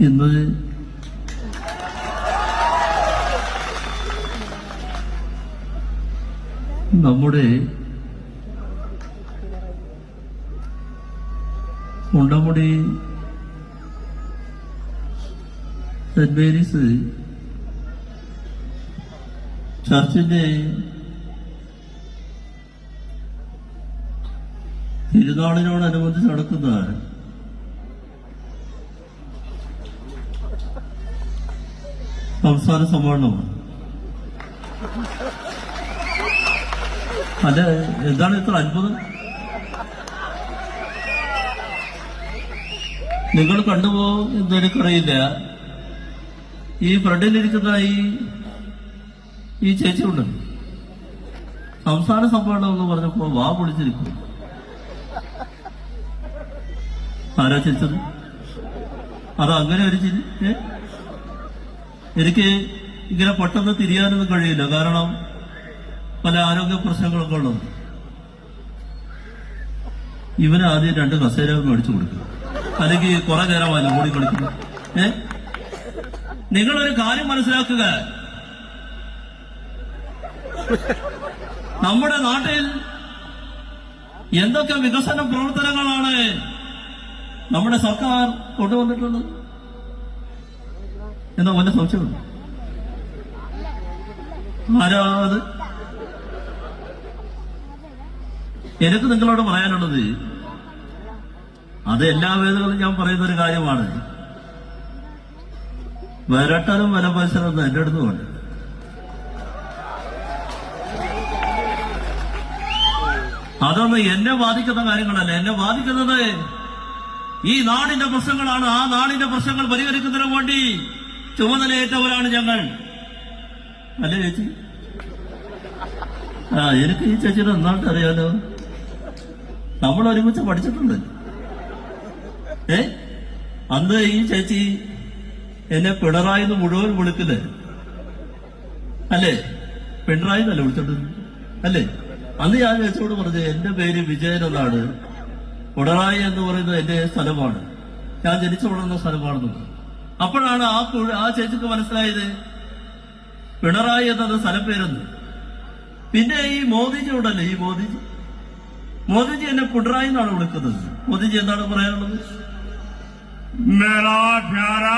ഇന്ന് നമ്മുടെ മുണ്ടമുടി saint Mary's ചർച്ചിന്റെ തിരുനാളിനോടനുബന്ധിച്ച് നടക്കുന്ന സംസ്ഥാന സമ്മേളനമാണ്. അത് എന്താണ് ഇത്ര അത്ഭുതം? നിങ്ങൾ കണ്ടുപോകും എന്ന് എനിക്കറിയില്ല. ഈ ഫ്രണ്ടിലിരിക്കുന്ന ഈ ഈ ചേച്ചി ഉണ്ട് സംസ്ഥാന സമ്മേളനം എന്ന് പറഞ്ഞപ്പോ വാ പൊളിച്ചിരിക്കും ആരാ ചിരിച്ചത് അത് അങ്ങനെ ഒരു ചിരി? എനിക്ക് ഇങ്ങനെ പെട്ടെന്ന് തിരിയാനൊന്നും കഴിയില്ല. കാരണം പല ആരോഗ്യ പ്രശ്നങ്ങളൊക്കെ ഉള്ളത്. ഇവന് ആദ്യം രണ്ട് കസേര മേടിച്ചു കൊടുക്കും അല്ലെങ്കിൽ കുറെ കൂടി കളിക്കുന്നു. ഏ? നിങ്ങളൊരു കാര്യം മനസ്സിലാക്കുക. നമ്മുടെ നാട്ടിൽ എന്തൊക്കെ വികസന പ്രവർത്തനങ്ങളാണ് നമ്മുടെ സർക്കാർ കൊണ്ടുവന്നിട്ടുള്ളത്? എന്താ വല്ല സംശയമുണ്ട് ആരാത്? എനിക്ക് നിങ്ങളോട് പറയാനുള്ളത് അത് എല്ലാ വേദങ്ങളും ഞാൻ പറയുന്ന ഒരു കാര്യമാണ്. വരട്ടലും വലപരിസരമൊന്നും എന്റെ അടുത്ത് വേണ്ട അതൊന്നും എന്നെ ബാധിക്കുന്ന കാര്യങ്ങളല്ല. എന്നെ ബാധിക്കുന്നത് ഈ നാടിന്റെ പ്രശ്നങ്ങളാണ്. ആ നാടിന്റെ പ്രശ്നങ്ങൾ പരിഹരിക്കുന്നതിനു വേണ്ടി ചുമതലയേറ്റവരാണ് ഞങ്ങൾ. അല്ലേ ചേച്ചി? ആ എനിക്ക് ഈ ചേച്ചിയുടെ നന്നായിട്ട് അറിയാലോ. നമ്മൾ ഒരുമിച്ച് പഠിച്ചിട്ടുണ്ട്. ഏ? അന്ന് ഈ ചേച്ചി എന്നെ പിണറായി മുഴുവൻ വിളിക്കില്ലേ? അല്ലേ? പിണറായി എന്നല്ലേ വിളിച്ചോണ്ട് അല്ലേ? അന്ന് ഞാൻ ചേച്ചിയോട് പറഞ്ഞു എന്റെ പേര് വിജയൻ എന്നാണ്. പിണറായി എന്ന് പറയുന്നത് എന്റെ സ്ഥലമാണ്. ഞാൻ ജനിച്ചു വളർന്ന സ്ഥലമാണെന്ന് പറഞ്ഞു. അപ്പോഴാണ് ആ പുഴ- ആ ചേച്ചിക്ക് മനസ്സിലായത് പിണറായി എന്നത് സ്ഥലപ്പേരെന്ന് പിന്നെ ഈ മോദിജി ഉണ്ടല്ലേ ഈ മോദിജി മോദിജി എന്നെ പിണറായി എന്നാണ് വിളിക്കുന്നത് മോദിജി എന്താണ് പറയാനുള്ളത് मेरा प्यारा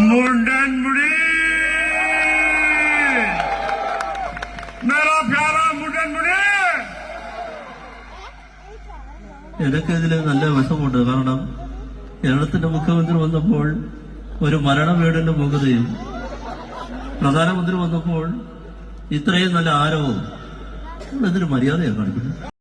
मुंडन मुड़ी എനിക്ക് ഇതിൽ നല്ല വിഷമുണ്ട് കാരണം കേരളത്തിന്റെ മുഖ്യമന്ത്രി വന്നപ്പോൾ ഒരു മരണ വീടിന്റെ മുഖതയും പ്രധാനമന്ത്രി വന്നപ്പോൾ ഇത്രയും നല്ല ആരവവും. ഇതിന് മര്യാദയാണ് കാണിക്കുന്നത്?